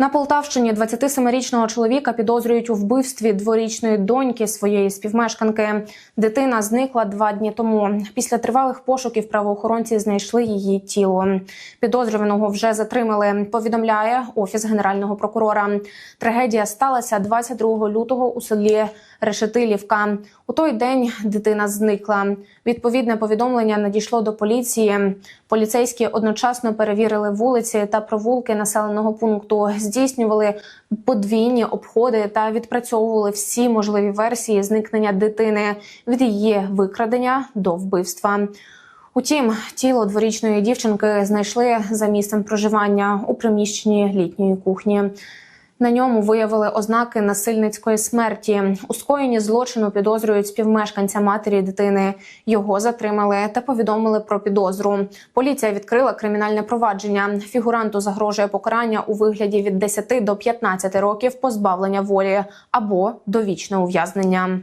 На Полтавщині 27-річного чоловіка підозрюють у вбивстві дворічної доньки своєї співмешканки. Дитина зникла два дні тому. Після тривалих пошуків правоохоронці знайшли її тіло. Підозрюваного вже затримали. Повідомляє офіс генерального прокурора. Трагедія сталася 22 лютого у селі Решетилівка. У той день дитина зникла. Відповідне повідомлення надійшло до поліції. Поліцейські одночасно перевірили вулиці та провулки населеного пункту, здійснювали подвійні обходи та відпрацьовували всі можливі версії зникнення дитини від її викрадення до вбивства. Утім, тіло дворічної дівчинки знайшли за місцем проживання у приміщенні літньої кухні. На ньому виявили ознаки насильницької смерті. У скоєнні злочину підозрюють співмешканця матері дитини. Його затримали та повідомили про підозру. Поліція відкрила кримінальне провадження. Фігуранту загрожує покарання у вигляді від 10 до 15 років позбавлення волі або довічне ув'язнення.